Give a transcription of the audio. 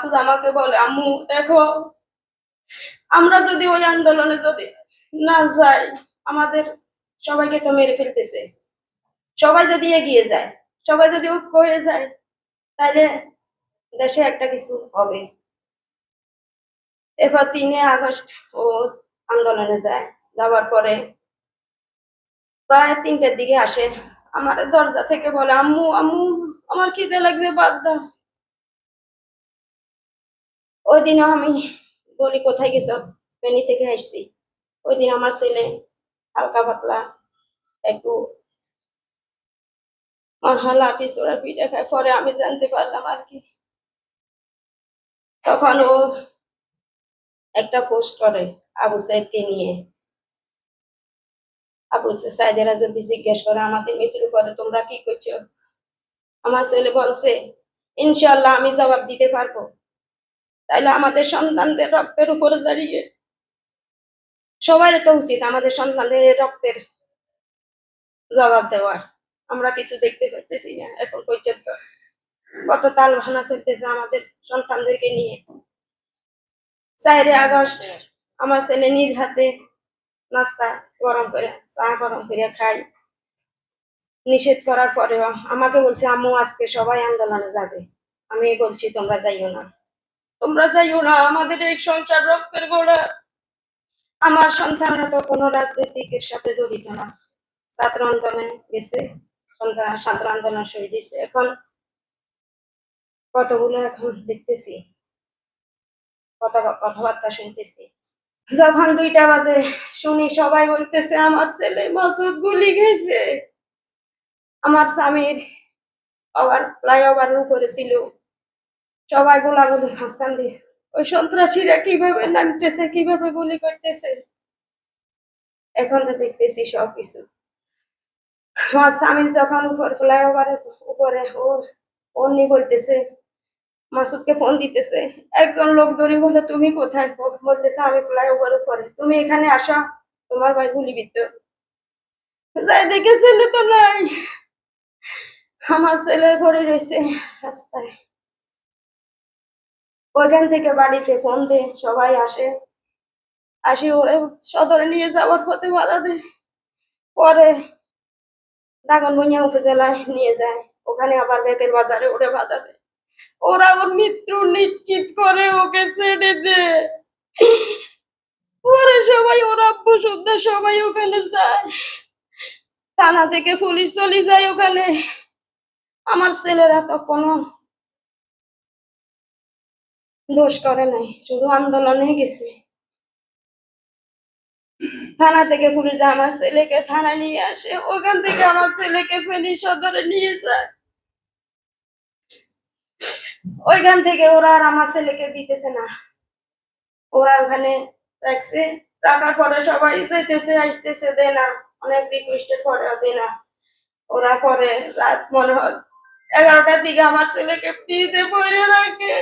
মাসুদ আমাকে বলে, আম্মু, দেখো, আমরা যদি ওই আন্দোলনে যদি না যাই, আমাদের সবাইকে তো মেরে ফেলতেছে। সবাই যদি এগিয়ে যায়, সবাই যদি ঐক্য হয়ে যায়, তাহলে দেশে একটা কিছু হবে। এরপর তিনে আগস্ট ও আন্দোলনে যায়। যাওয়ার পরে প্রায় তিনটের দিকে আসে। আমার দরজা থেকে বলে, আম্মু আম্মু, আমার খিদে লাগছে, বাদ দাও। ওই দিনও আমি বলি, কোথায় গেছ? ফেনি থেকে আসছি। ওই দিন আমার ছেলে হালকা পাতলা, একটু লাঠি চোরা পিঠা খায়। পরে আমি জানতে পারলাম আর কি। তখন ও একটা পোস্ট করে আবু সাইদকে নিয়ে। আবু সাইদেরা যদি জিজ্ঞেস করে আমাদের মৃত্যুর পরে তোমরা কি করছ? আমার ছেলে বলছে ইনশাল্লাহ আমি জবাব দিতে পারব। তাইলে আমাদের সন্তানদের রক্তের উপরে দাঁড়িয়ে। সবার তো উচিত আমাদের সন্তানদের রক্তের জবাব দেওয়ার। আমরা কিছু দেখতে পারতেছি না এখন পর্যন্ত। কত তাল ভাঙা চলতেছে আমাদের সন্তানদেরকে নিয়ে। চারে আগস্ট, আমার ছেলে নিজ হাতে নাস্তা গরম করে, চা গরম করে খাই নিষেধ করার পরেও আমাকে বলছে, আম্মু, আজকে সবাই আন্দোলনে যাবে। আমি বলছি, তোমরা যাইও না। তোমরা যাইও না, আমাদের এই সংসার রক্তের গোড়া। আমার সন্তানরা তো কোনো রাজনীতিকের সাথে জড়িত না। ছাত্র আন্দোলনে গেছে ছাত্র আন্দোলন শহীদ দিয়েছে। এখন কতগুলো এখন দেখতেছি, কথা কথাবার্তা শুনতেছি। যখন দুইটা বাজে, শুনি সবাই বলতেছে, আমার ছেলে মাসুদ গুলি গেছে আমার স্বামীর আবার ফ্লাইওভারের উপরে ছিল। সবাই গোলাগুলি মাঝখান দিয়ে ওই সন্ত্রাসীরা কীভাবে নামতেছে, কীভাবে গুলি করতেছে? এখন তো দেখতেছি সব কিছু আমার স্বামীর যখন উপর ফ্লাইওভারের উপরে ওর অন্যি বলতেছে, মাসুদকে ফোন দিতেছে, একজন লোক ধরে বলে তুমি কোথায়? বলতেছে, আমি ফ্লাইওভার উপরে। তুমি এখানে আসো, তোমার ভাই গুলি গুলিবিদ্ধ। যাই দেখে ছেলে তো নাই। আমার ছেলের ঘরে রয়েছে রাস্তায়। ওইখান থেকে বাড়িতে ফোন দে সবাই আসে। আসি ওরে, সদরে নিয়ে যাওয়ার পথে বাধা দেয়। পরে দাগনভূঞা উপজেলায় নিয়ে যায়। ওখানে আবার বেতের বাজারে ওরে বাধা দেয়। ওরা ওর মৃত্যু নিশ্চিত করে ওকে ছেড়ে দে ওরা সবাই, ওর আব্বু সবাই ওখানে যায়। থানা থেকে পুলিশ চলে যায় ওখানে। আমার ছেলেরা তো কোনো দোষ করে নাই, শুধু আন্দোলনে গেছে। থানা থেকে পুলিশ আমার ছেলেকে থানা নিয়ে আসে, ওখান থেকে আমার ছেলেকে ফেনি সদরে নিয়ে যায়। ওইখান থেকে ওরা আর আমার ছেলেকে দিতেছে না। ওরা ওখানে রাখছে, রাখার পরে সবাই যাইতেছে আসতেছে, দে না, অনেক রিকোয়েস্টের পরেও দে না। ওরা করে রাত মনে হয় এগারোটার দিকে আমার ছেলেকে ফ্রিতে পরে রাখে।